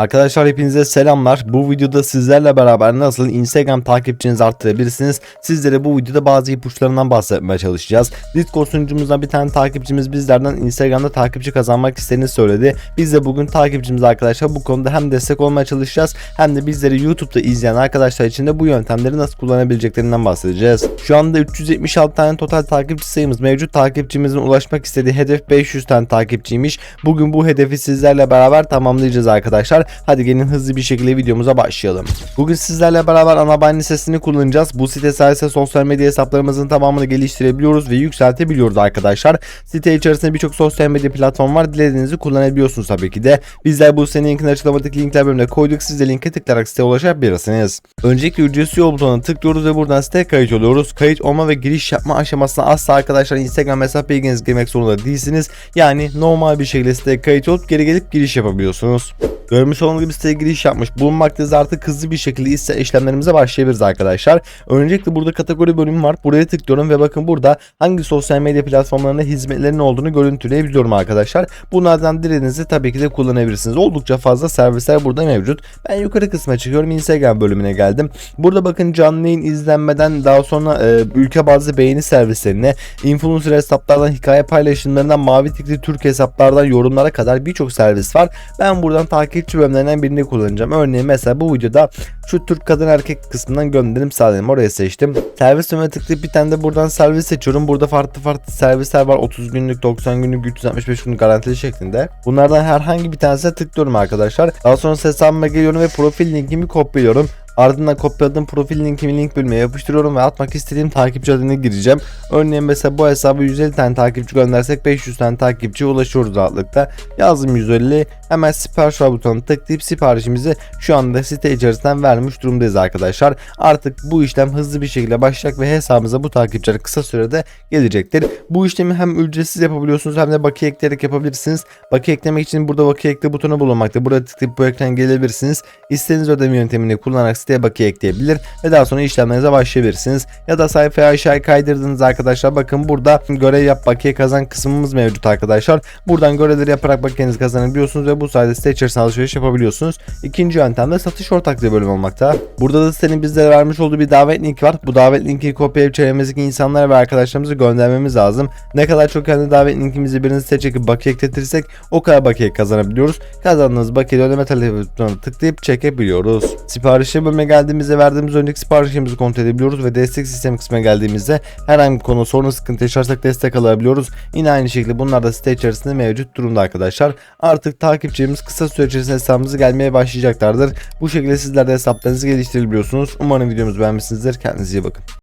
Arkadaşlar hepinize selamlar. Bu videoda sizlerle beraber nasıl Instagram takipçinizi arttırabilirsiniz. Sizlere bu videoda bazı ipuçlarından bahsetmeye çalışacağız. Discord sunucumuzdan bir tane takipçimiz bizlerden Instagram'da takipçi kazanmak istediğini söyledi. Biz de bugün takipçimiz arkadaşlar bu konuda hem destek olmaya çalışacağız hem de bizleri YouTube'da izleyen arkadaşlar için de bu yöntemleri nasıl kullanabileceklerinden bahsedeceğiz. Şu anda 376 tane total takipçi sayımız mevcut. Takipçimizin ulaşmak istediği hedef 500 tane takipçiymiş. Bugün bu hedefi sizlerle beraber tamamlayacağız arkadaşlar. Hadi gelin hızlı bir şekilde videomuza başlayalım. Bugün sizlerle beraber Anabayni sitesini kullanacağız. Bu site sayesinde sosyal medya hesaplarımızın tamamını geliştirebiliyoruz ve yükseltebiliyoruz arkadaşlar. Site içerisinde birçok sosyal medya platformu var. Dilediğinizi kullanabiliyorsunuz tabii ki de. Bizler bu sitenin linkini açıklamadaki linkler bölümüne koyduk. Siz de linke tıklayarak siteye ulaşabilirsiniz. Öncelikle ücretsiz yol butonuna tıklıyoruz ve buradan siteye kayıt oluyoruz. Kayıt olma ve giriş yapma aşamasına asla arkadaşlar Instagram hesap bilginizi girmek zorunda değilsiniz. Yani normal bir şekilde siteye kayıt olup geri gelip giriş yapabiliyorsunuz. Görmüş olduğunuz gibi siteye giriş yapmış bulunmaktayız artık hızlı bir şekilde ise işlemlerimize başlayabiliriz arkadaşlar. Öncelikle burada kategori bölümü var. Buraya tıklıyorum ve bakın burada hangi sosyal medya platformlarında hizmetlerin olduğunu görüntüleyebiliyorum arkadaşlar. Bunlardan dilediğinizi tabii ki de kullanabilirsiniz. Oldukça fazla servisler burada mevcut. Ben yukarı kısma çıkıyorum. Instagram bölümüne geldim. Burada bakın canlı yayın izlenmeden daha sonra e, ülke bazlı beğeni servislerine, influencer hesaplardan hikaye paylaşımlarından, mavi tikli Türk hesaplardan yorumlara kadar birçok servis var. Ben buradan takipçi bölümlerinden birini kullanacağım. Örneğin mesela bu videoda şu Türk kadın erkek kısmından gönderim sağlayayım. Oraya seçtim. Servis bölümüne tıklayıp bir tane de buradan servis seçiyorum. Burada farklı farklı servisler var. 30 günlük, 90 günlük, 365 günlük garantili şeklinde. Bunlardan herhangi bir tanesine tıklıyorum arkadaşlar. Daha sonra hesabıma geliyorum ve profil linkimi kopyalıyorum. Ardından kopyaladığım profil linkimi link bölümüne yapıştırıyorum ve atmak istediğim takipçi adını gireceğim. Örneğin mesela bu hesabı 150 tane takipçi göndersek 500 tane takipçiye ulaşıyoruz rahatlıkla. Yazdım 150 hemen sipariş butonuna tıklayıp siparişimizi şu anda site içerisinden vermiş durumdayız arkadaşlar. Artık bu işlem hızlı bir şekilde başlayacak ve hesabımıza bu takipçiler kısa sürede gelecektir. Bu işlemi hem ücretsiz yapabiliyorsunuz hem de bakiye ekleyerek yapabilirsiniz. Bakiye eklemek için burada bakiye ekle butonu bulunmakta. Burada tıklayıp bu ekran gelebilirsiniz. İstediğiniz ödeme yöntemini kullanarak siteye bakiye ekleyebilir ve daha sonra işlemlerinize başlayabilirsiniz. Ya da sayfaya aşağı kaydırdığınız arkadaşlar bakın burada görev yap bakiye kazan kısmımız mevcut arkadaşlar. Buradan görevleri yaparak bakiyenizi kazanabiliyorsunuz ve bu sayede site içerisinde alışveriş yapabiliyorsunuz. İkinci yöntem de satış ortaklığı bölümü olmakta. Burada da sitenin bizlere vermiş olduğu bir davet linki var. Bu davet linkini kopyalayıp çevremizdeki insanlara ve arkadaşlarımıza göndermemiz lazım. Ne kadar çok kendi davet linkimizi biriniz site çekip bakiye ekletirsek o kadar bakiye kazanabiliyoruz. Kazandığınız bakiye ödeme talebi butonuna tıklayıp çekebiliyoruz. Siparişe bölüme geldiğimizde verdiğimiz önceki siparişimizi kontrol edebiliyoruz ve destek sistemi kısmına geldiğimizde herhangi bir konu sorun sıkıntı yaşarsak destek alabiliyoruz. Yine aynı şekilde bunlar da site içerisinde mevcut durumda arkadaşlar. Artık takipçilerimiz kısa süre içerisinde hesabımızı gelmeye başlayacaklardır. Bu şekilde sizler de hesaplarınızı geliştirebiliyorsunuz. Umarım videomuzu beğenmişsinizdir. Kendinize iyi bakın.